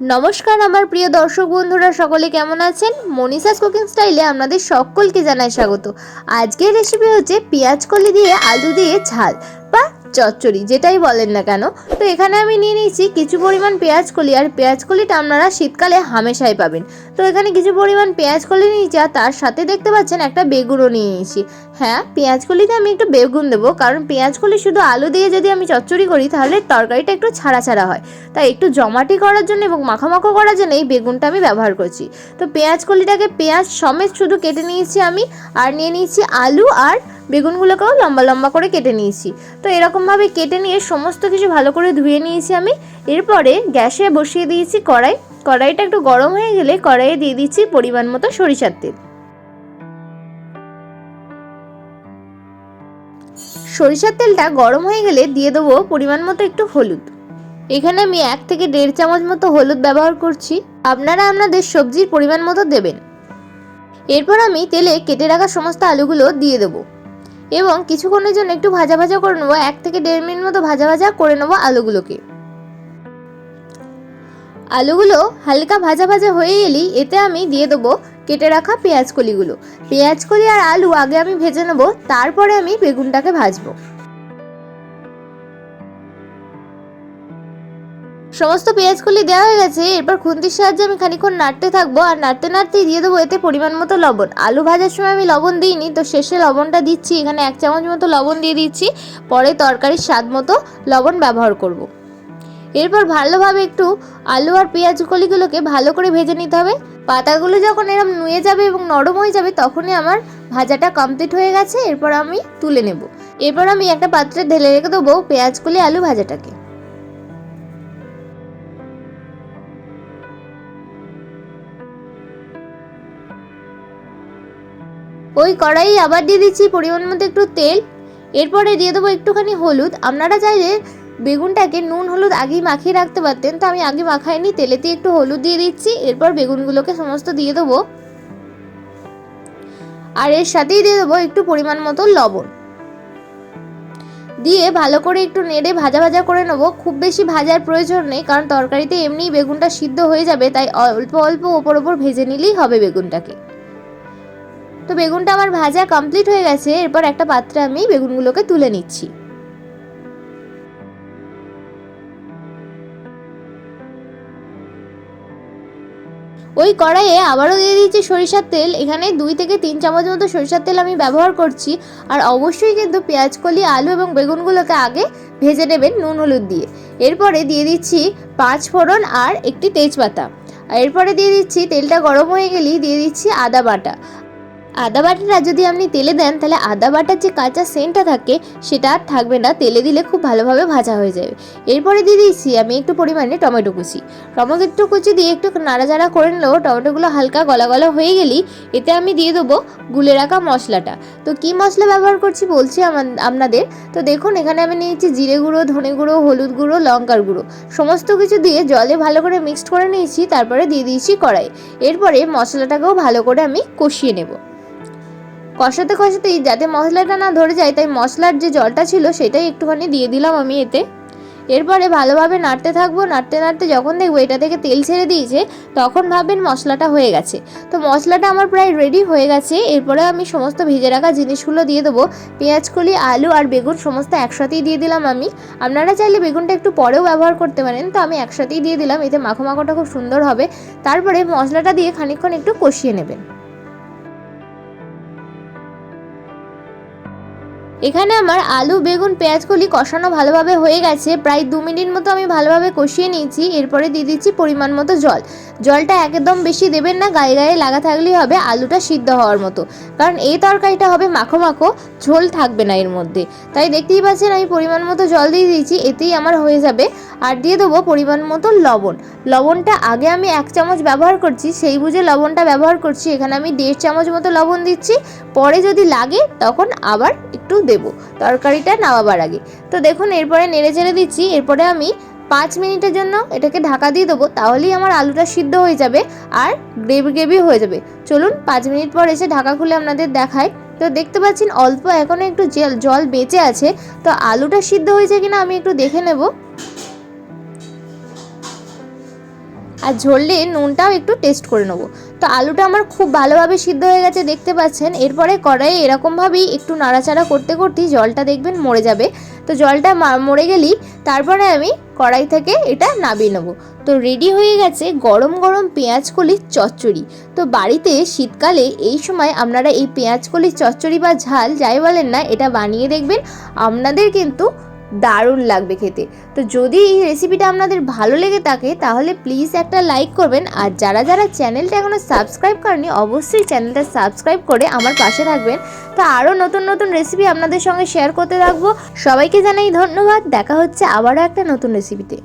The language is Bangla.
নমস্কার আমার প্রিয় দর্শক বন্ধুরা, সকলে কেমন আছেন? মনীষাস কুকিং স্টাইলে আপনাদের সকলকে জানাই স্বাগত। আজকের রেসিপি হচ্ছে পেঁয়াজ কলি দিয়ে আলু দিয়ে ঝাল। বা চচ্চড়ি, যেটাই বলেন না কেন। তো এখানে আমি নিয়ে নিয়েছি কিছু পরিমাণ পেঁয়াজ কলি, আর পেঁয়াজ কলিটা আপনারা শীতকালে হামেশাই পাবেন। তো এখানে কিছু পরিমাণ পেঁয়াজ কলি নিয়েছি, আর তার সাথে দেখতে পাচ্ছেন একটা বেগুনও নিয়ে নিয়েছি। হ্যাঁ পেঁয়াজ কলিতে আমি একটু বেগুন দেবো, কারণ পেঁয়াজ কলি শুধু আলু দিয়ে যদি আমি চচ্চড়ি করি, তাহলে তরকারিটা একটু ছাড়া ছাড়া হয়। তাই একটু জমাটি করার জন্য এবং মাখামাখো করার জন্য এই বেগুনটা আমি ব্যবহার করছি। তো পেঁয়াজ কলিটাকে পেঁয়াজ সমেত শুধু কেটে নিয়েছি আমি, আর নিয়ে নিয়েছি আলু, আর বেগুনগুলোকেও লম্বা লম্বা করে কেটে নিয়েছি। তো এরকমভাবে কেটে নিয়ে সমস্ত কিছু ভালো করে ধুয়ে নিয়েছি আমি। এরপরে গ্যাসে বসিয়ে দিয়েছি কড়াই। কড়াইটা একটু গরম হয়ে গেলে কড়াইয়ে দিয়ে দিচ্ছি পরিমাণ মতো সরিষার তেল। সরিষার তেলটা গরম হয়ে গেলে দিয়ে দেবো পরিমাণ মতো একটু হলুদ। এখানে আমি এক থেকে দেড় চামচ মতো হলুদ ব্যবহার করছি। আপনারা আপনাদের সবজির পরিমাণ মতো দেবেন। এরপর আমি তেলে কেটে রাখা সমস্ত আলুগুলো দিয়ে দেবো। এবং কিছুক্ষণের জন্য একটু ভাজা ভাজা করে নেব, এক থেকে দেড় মিনিট মতো ভাজা ভাজা করে নেব আলুগুলোকে। আলুগুলো হালকা ভাজা ভাজা হয়ে গেলেই এতে আমি দিয়ে দেবো কেটে রাখা পেঁয়াজ কলিগুলো। পেঁয়াজ কলি আর আলু আগে আমি ভেজে নেব, তারপরে আমি বেগুনটাকে ভাজবো। সমস্ত পেঁয়াজ কলি দেওয়া হয়ে গেছে। এরপর খুন্তির সাহায্যে আমি খানিক্ষণ নাড়তে থাকব। আর নাড়তে নাড়তেই দিয়ে দেবো এতে পরিমাণ মতো লবণ। আলু ভাজার সময় আমি লবণ দিইনি, তো শেষে লবণটা দিচ্ছি। এখানে এক চামচ মতো লবণ দিয়ে দিচ্ছি। পরে তরকারির স্বাদ মতো লবণ ব্যবহার করব। এরপর ভালোভাবে একটু আলু আর পেঁয়াজ কলিগুলোকে ভালো করে ভেজে নিতে হবে। পাতাগুলো যখন এরম নুয়ে যাবে এবং নরম হয়ে যাবে, তখনই আমার ভাজাটা কমপ্লিট হয়ে গেছে। এরপর আমি তুলে নেব। এরপর আমি একটা পাত্রে ঢেলে রেখে দেবো পেঁয়াজ কলি আলু ভাজাটাকে। ওই কড়াই আবার দিয়ে দিচ্ছি পরিমাণ মতো একটু তেল। এরপরে দিয়ে দেবো একটুখানি হলুদ। আপনারা চাইলে বেগুনটাকে নুন, হলুদ আগেই মাখিয়ে রাখতে পারতেন, তো আমি আগে মাখাইনি, তেলেতে একটু হলুদ দিয়ে দিচ্ছি, এরপর বেগুনগুলোকে সমস্ত দিয়ে দেবো। আর এর সাথেই দিয়ে দেবো একটু পরিমাণ মতো লবণ। দিয়ে ভালো করে একটু নেড়ে ভাজা ভাজা করে নেব। খুব বেশি ভাজার প্রয়োজন নেই, কারণ তরকারিতে এমনিই বেগুনটা সিদ্ধ হয়ে যাবে, তাই অল্প অল্প ওপর ওপর ভেজে নিলেই হবে বেগুনটাকে। তো বেগুনটা আমার ভাজা কমপ্লিট হয়ে গেছে। এরপর একটা পাত্রে আমি বেগুনগুলোকে তুলে নিচ্ছি। ওই কড়াইয়ে আবারও দিয়ে দিচ্ছি সরিষার তেল। এখানে দুই থেকে তিন চামচ মতো সরিষার তেল আমি ব্যবহার করছি। আর অবশ্যই কিন্তু পেঁয়াজ কলি আলু এবং বেগুনগুলোকে আগে ভেজে নেবেন নুন, হলুদ দিয়ে। এরপরে দিয়ে দিচ্ছি পাঁচ ফোড়ন আর একটি তেজপাতা। এরপরে দিয়ে দিচ্ছি তেলটা গরম হয়ে গেলেই দিয়ে দিচ্ছি আদা বাটা। আদা বাটাটা যদি আপনি তেলে দেন, তাহলে আদা বাটার যে কাঁচা সেন্টটা থাকে, সেটা আর থাকবে না। তেলে দিলে খুব ভালোভাবে ভাজা হয়ে যাবে। এরপরে দিয়ে দিয়েছি আমি একটু পরিমাণে টমেটো কুচি। টমেটো কুচি দিয়ে একটু নাড়াচাড়া করে নিলেও টমেটোগুলো হালকা গলা গলা হয়ে গেলেই এতে আমি দিয়ে দেবো গুলে রাখা মশলাটা। তো কি মশলা ব্যবহার করছি বলছি আপনাদের। তো দেখুন, এখানে আমি নিয়েছি জিরে গুঁড়ো, ধনে গুঁড়ো, হলুদ গুঁড়ো, লঙ্কার গুঁড়ো। সমস্ত কিছু দিয়ে জলে ভালো করে মিক্সড করে নিয়েছি, তারপরে দিয়ে দিয়েছি কড়াই। এরপরে মশলাটাকেও ভালো করে আমি কষিয়ে নেব। কষাতে কষাতেই যাতে মশলাটা না ধরে যায়, তাই মশলার যে জলটা ছিল সেটাই একটুখানি দিয়ে দিলাম আমি এতে। এরপরে ভালোভাবে নাড়তে থাকব, নাড়তে নাড়তে যখন দেখব এটা থেকে তেল ছেড়ে দিয়েছে, তখন ভাববেন মশলাটা হয়ে গেছে। তো মশলাটা আমার প্রায় রেডি হয়ে গেছে, এরপরে আমি সমস্ত ভেজে রাখা জিনিসগুলো দিয়ে দেবো। পেঁয়াজ, কলি, আলু আর বেগুন সমস্ত একসাথেই দিয়ে দিলাম আমি। আপনারা চাইলে বেগুনটা একটু পরেও ব্যবহার করতে পারেন, তো আমি একসাথেই দিয়ে দিলাম, এতে মাখো মাখোটা খুব সুন্দর হবে। তারপরে মশলাটা দিয়ে খানিকক্ষণ একটু কষিয়ে নেবেন। এখানে আমার আলু, বেগুন পেঁয়াজগুলি কষানো ভালোভাবে হয়ে গেছে। প্রায় দু মিনিট মতো আমি ভালোভাবে কষিয়ে নিয়েছি। এরপরে দিয়ে দিচ্ছি পরিমাণ মতো জল। জলটা একদম বেশি দেবেন না, গায়ে গায়ে লাগা থাকলেই হবে আলুটা সিদ্ধ হওয়ার মতো। কারণ এই তরকারিটা হবে মাখো মাখো, ঝোল থাকবে না এর মধ্যে। তাই দেখতেই পাচ্ছেন আমি পরিমাণ মতো জল দিয়ে দিয়েছি, এতেই আমার হয়ে যাবে। আর দিয়ে দেবো পরিমাণ মতো লবণ। লবণটা আগে আমি এক চামচ ব্যবহার করছি, সেই বুঝে লবণটা ব্যবহার করছি। এখানে আমি দেড় চামচ মতো লবণ দিচ্ছি। পরে যদি লাগে, তখন আবার একটু দেবো, তরকারিটা নামাবার আগে। তো দেখুন, এরপরে নেড়ে চেড়ে দিচ্ছি, এরপরে আমি পাঁচ মিনিটের জন্য এটাকে ঢাকা দিয়ে দেবো, তাহলেই আমার আলুটা সিদ্ধ হয়ে যাবে আর গ্রেভি গ্রেভি হয়ে যাবে। চলুন, পাঁচ মিনিট পর এসে ঢাকা খুলে আপনাদের দেখায় তো দেখতে পাচ্ছেন, অল্প এখনও একটু জল বেঁচে আছে। তো আলুটা সিদ্ধ হয়েছে কিনা আমি একটু দেখে নেব। আর ঝরলে নুনটাও একটু টেস্ট করে নেব। তো আলুটা আমার খুব ভালোভাবে সিদ্ধ হয়ে গেছে, দেখতে পাচ্ছেন। এরপরে কড়াইয়ে এরকমভাবেই একটু নাড়াচাড়া করতে করতেই জলটা দেখবেন মরে যাবে। তো জলটা মরে গেলেই তারপরে আমি কড়াই থেকে এটা নামিয়ে নেব। তো রেডি হয়ে গেছে গরম গরম পেঁয়াজ কলির চচ্চড়ি। তো বাড়িতে শীতকালে এই সময় আপনারা এই পেঁয়াজ কলির চচ্চড়ি বা ঝাল যাই বলেন না, এটা বানিয়ে দেখবেন। আপনাদের কিন্তু দারুণ লাগবে খেতে। তো যদি এই রেসিপিটা আপনাদের ভালো লেগে থাকে, তাহলে প্লিজ একটা লাইক করবেন। আর যারা যারা চ্যানেলটা এখনও সাবস্ক্রাইব করেনি অবশ্যই চ্যানেলটা সাবস্ক্রাইব করে আমার পাশে থাকবেন। তো আরও নতুন নতুন রেসিপি আপনাদের সঙ্গে শেয়ার করতে থাকব। সবাইকে জানাই ধন্যবাদ। দেখা হচ্ছে আবারও একটা নতুন রেসিপিতে